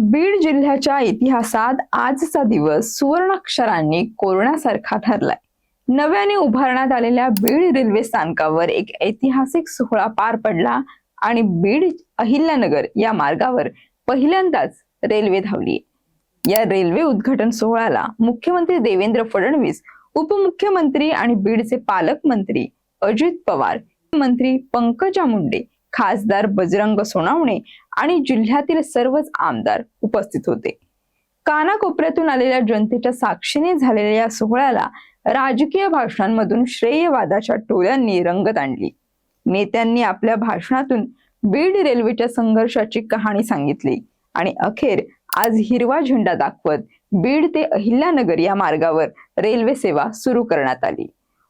बीड जिल्ह्याच्या इतिहासात आजचा दिवस सुवर्ण अक्षरांनी कोरण्यासारखा ठरलाय. नव्याने उभारण्यात आलेल्या बीड रेल्वे स्थानकावर एक ऐतिहासिक सोहळा पार पडला आणि बीड अहिल्यानगर या मार्गावर पहिल्यांदाच रेल्वे धावली या रेल्वे उद्घाटन सोहळ्याला मुख्यमंत्री देवेंद्र फडणवीस उपमुख्यमंत्री आणि बीडचे पालकमंत्री अजित पवार मंत्री पंकजा मुंडे खासदार बजरंग सोनावणे आणि जिल्ह्यातील सर्वच आमदार उपस्थित होते. कानाकोपऱ्यातून आलेल्या जनतेच्या साक्षीने झालेल्या या सोहळ्याला राजकीय भाषणांमधून श्रेयवादाच्या टोळ्यांनी रंगत आणली. नेत्यांनी आपल्या भाषणातून बीड रेल्वेच्या संघर्षाची कहाणी सांगितली आणि अखेर आज हिरवा झेंडा दाखवत बीड ते अहिल्यानगर या मार्गावर रेल्वे सेवा सुरू करण्यात आली.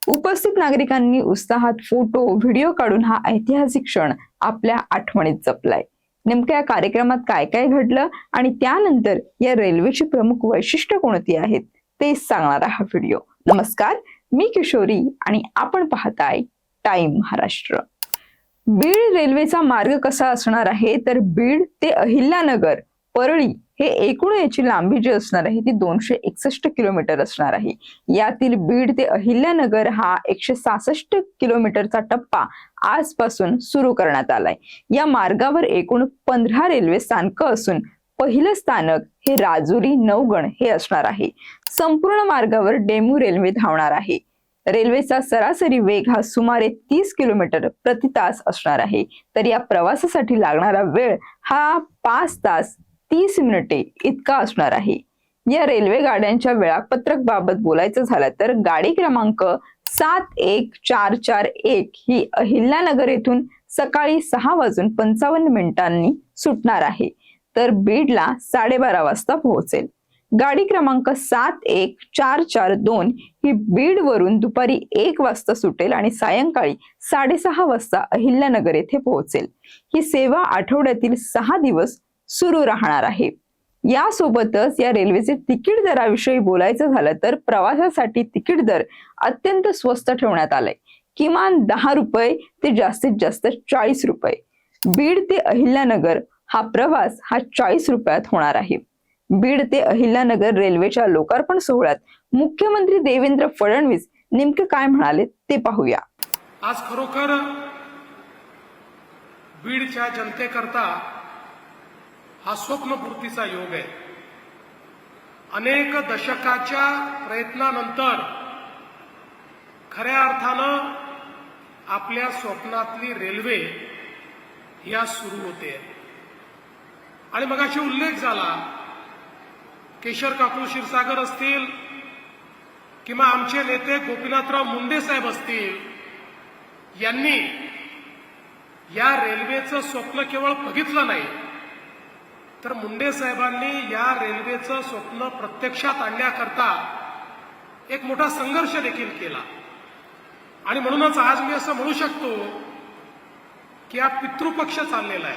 उपस्थित नागरिकांनी उत्साहात फोटो व्हिडिओ काढून हा ऐतिहासिक क्षण आपल्या आठवणीत जपलाय. नेमक्या या कार्यक्रमात काय काय घडलं आणि त्यानंतर या रेल्वेची प्रमुख वैशिष्ट्य कोणती आहेत ते सांगणारा हा व्हिडिओ नमस्कार मी किशोरी आणि आपण पाहताय टाइम महाराष्ट्र. बीड रेल्वेचा मार्ग कसा असणार आहे? तर बीड ते अहिल्यानगर परळी हे एकूण याची लांबी जी असणार आहे ती दोनशे एकसष्ट किलोमीटर असणार आहे. यातील बीड ते अहिल्यानगर हा एकशे सहासष्ट किलोमीटरचा टप्पा आजपासून सुरू करण्यात आलाय. या मार्गावर एकूण पंधरा रेल्वे स्थानकं असून पहिलं स्थानक हे राजुरी नवगण हे असणार आहे. संपूर्ण मार्गावर डेमू रेल्वे धावणार आहे. रेल्वेचा सरासरी वेग हा सुमारे तीस किलोमीटर प्रति तास असणार आहे. तर या प्रवासासाठी लागणारा वेळ हा पाच तास तीस मिनिटे इतका असणार आहे. या रेल्वे गाड्यांच्या वेळापत्रक बाबत बोलायचं झालं तर गाडी क्रमांक सात एक चार चार एक ही अहिल्यानगर येथून सकाळी सहा वाजून पंचावन्न मिनिटांनी सुटणार आहे. तर बीडला साडेबारा वाजता पोहोचेल. गाडी क्रमांक सात एक चार चार दोन ही बीड वरून दुपारी एक वाजता सुटेल आणि सायंकाळी साडेसहा वाजता अहिल्यानगर येथे पोहोचेल. ही सेवा आठवड्यातील सहा दिवस सुरू राहणार आहे. यासोबतच या रेल्वेचे तिकीट दराविषयी बोलायचं झालं तर प्रवासासाठी तिकीट दर अत्यंत स्वस्त ठेवण्यात आलाय. किमान दहा रुपये ते जास्तीत जास्त चाळीस रुपये. बीड ते अहिल्यानगर हा प्रवास हा चाळीस रुपयात होणार आहे. बीड ते अहिल्यानगर रेल्वेच्या लोकार्पण सोहळ्यात मुख्यमंत्री देवेंद्र फडणवीस नेमके काय म्हणाले ते पाहूया. आज खरोखर बीडच्या जनतेकरता हा स्वप्नपूर्तीचा योग आहे. अनेक दशकाच्या प्रयत्नानंतर खऱ्या अर्थानं आपल्या स्वप्नातली रेल्वे या सुरू होते. आणि मगाशी उल्लेख झाला केशर काकू क्षीरसागर असतील किंवा आमचे नेते गोपीनाथराव मुंडे साहेब असतील यांनी या रेल्वेचं स्वप्न केवळ बघितलं नाही तर मुंडे साहेबांनी या रेल्वेचं स्वप्न प्रत्यक्षात आणण्याकरता एक मोठा संघर्ष देखील केला. आणि म्हणूनच आज मी असं म्हणू शकतो की हा पितृपक्ष चाललेला आहे.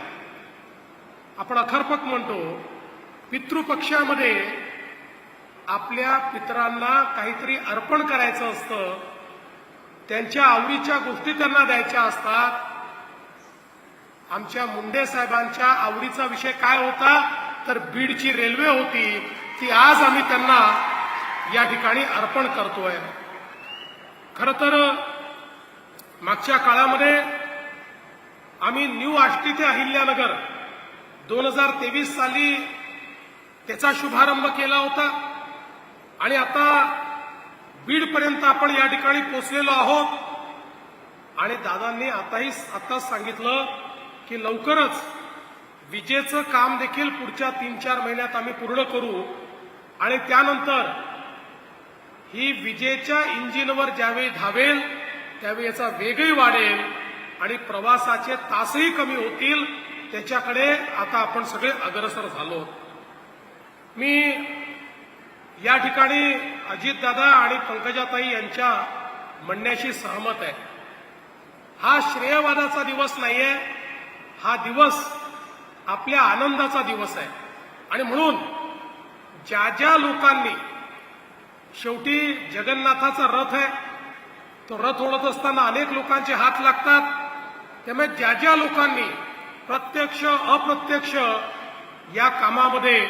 आपण अखरपक म्हणतो पितृपक्षामध्ये आपल्या पितरांना काहीतरी अर्पण करायचं असतं त्यांच्या आवडीच्या गोष्टी त्यांना द्यायच्या असतात आमच्या मुंडे साहेबांच्या आवडीचा विषय काय होता? तर बीडची रेल्वे होती. ती आज आम्ही त्यांना या ठिकाणी अर्पण करतोय. खर तर मागच्या काळामध्ये आम्ही न्यू आष्टी ते अहिल्यानगर दोन हजार तेवीस साली त्याचा शुभारंभ केला होता. आणि आता बीडपर्यंत आपण या ठिकाणी पोचलेलो आहोत. आणि दादांनी आताही आताच सांगितलं की लवकरच विजेचं काम देखील पुढच्या तीन चार महिन्यात आम्ही पूर्ण करू. आणि त्यानंतर ही विजेच्या इंजिनवर ज्यावेळी धावेल त्यावेळी याचा वेगही वाढेल आणि प्रवासाचे तासही कमी होतील. त्याच्याकडे आता आपण सगळे अग्रसर झालो. मी या ठिकाणी अजितदादा आणि पंकजाताई यांच्या म्हणण्याशी सहमत आहे. हा श्रेयवादाचा दिवस नाहीये. हा दिवस आपल्या आनंदाचा दिवस आहे. आणि म्हणून ज्या ज्या लोकांनी शेवटी जगन्नाथाचा रथ आहे तो रथ ओढत असताना अनेक लोकांचे हात लागतात. त्यामुळे ज्या ज्या लोकांनी प्रत्यक्ष अप्रत्यक्ष या कामामध्ये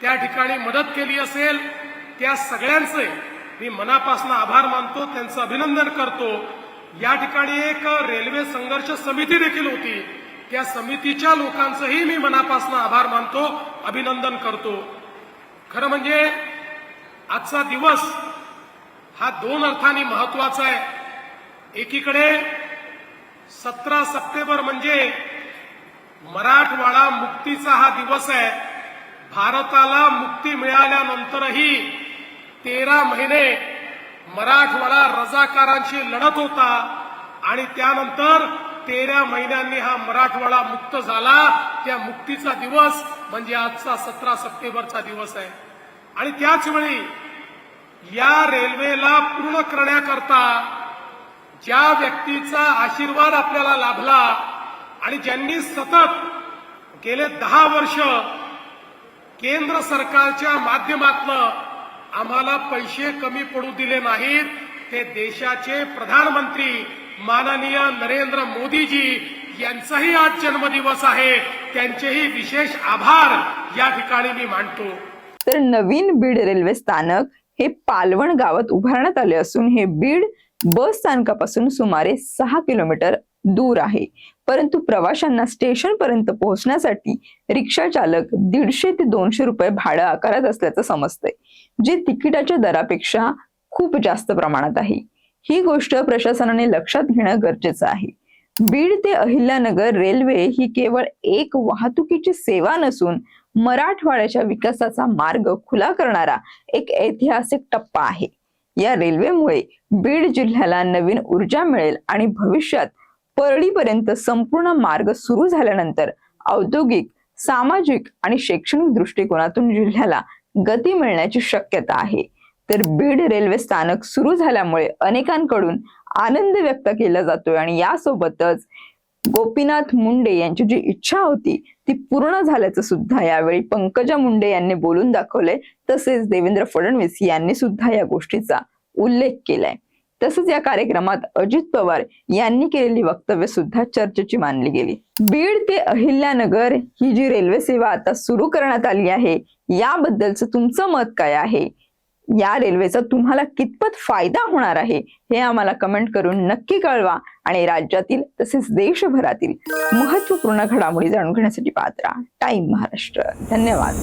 त्या ठिकाणी मदत केली असेल त्या सगळ्यांचे मी मनापासून आभार मानतो. त्यांचं अभिनंदन करतो. या ठिकाणी एक रेल्वे संघर्ष समिती देखील होती. त्या समितीच्या लोकांचंही मी मनापासून आभार मानतो अभिनंदन करतो. खरं म्हणजे आजचा दिवस हा दोन अर्थाने महत्त्वाचा आहे. एकीकडे सतरा सप्टेंबर म्हणजे मराठवाडा मुक्तीचा हा दिवस आहे. भारताला मुक्ती मिळाल्यानंतरही तेरा महिने मराठवाडा रजाकारांशी लढत होता आणि त्यानंतर तेरा महिन्यांनी हा मराठवाडा मुक्त झाला. त्या मुक्तीचा दिवस म्हणजे आजचा सतरा सप्टेंबरचा दिवस आहे. आणि त्याच वेळी या रेल्वेला पूर्ण करण्याकरता ज्या व्यक्तीचा आशीर्वाद आपल्याला लाभला आणि ज्यांनी सतत गेले दहा वर्ष केंद्र सरकारच्या माध्यमातनं आम्हाला पैसे कमी पडू दिले नाहीत ते देशाचे प्रधानमंत्री माननीय नरेंद्र मोदीजी यांचाही आज जन्मदिवस आहे. त्यांचेही विशेष आभार या ठिकाणी मी मानतो. तर नवीन बीड रेल्वे स्थानक हे पालवण गावात उभारण्यात आले असून हे बीड बस स्थानकापासून सुमारे सहा किलोमीटर दूर आहे. परंतु प्रवाशांना स्टेशन पर्यंत पोहोचण्यासाठी रिक्षा चालक दीडशे ते दोनशे रुपये भाडं आकारत असल्याचं समजतंय जे तिकिटाच्या दरापेक्षा खूप जास्त प्रमाणात आहे. ही गोष्ट प्रशासनाने लक्षात घेणं गरजेचं आहे. बीड ते अहिल्यानगर रेल्वे ही केवळ एक वाहतुकीची सेवा नसून मराठवाड्याच्या विकासाचा मार्ग खुला करणारा एक ऐतिहासिक टप्पा आहे. या रेल्वेमुळे बीड जिल्ह्याला नवीन ऊर्जा मिळेल आणि भविष्यात परळीपर्यंत संपूर्ण मार्ग सुरू झाल्यानंतर औद्योगिक सामाजिक आणि शैक्षणिक दृष्टिकोनातून जिल्ह्याला गती मिळण्याची शक्यता आहे. तर बीड रेल्वे स्थानक सुरू झाल्यामुळे अनेकांकडून आनंद व्यक्त केला जातोय आणि यासोबतच गोपीनाथ मुंडे यांची जी इच्छा होती ती पूर्ण झाल्याचं सुद्धा यावेळी पंकजा मुंडे यांनी बोलून दाखवलंय. तसेच देवेंद्र फडणवीस यांनी सुद्धा या गोष्टीचा उल्लेख केलाय. तसंच या कार्यक्रमात अजित पवार यांनी केलेली वक्तव्य सुद्धा चर्चेची मानली गेली. बीड ते अहिल्यानगर ही जी रेल्वे सेवा आता सुरू करण्यात आली आहे याबद्दलचं तुमचं मत काय आहे? या रेल्वेचा तुम्हाला कितपत फायदा होणार आहे हे आम्हाला कमेंट करून नक्की कळवा आणि राज्यातील तसेच देशभरातील महत्त्वपूर्ण घडामोडी जाणून घेण्यासाठी पात्रा टाइम महाराष्ट्र. धन्यवाद.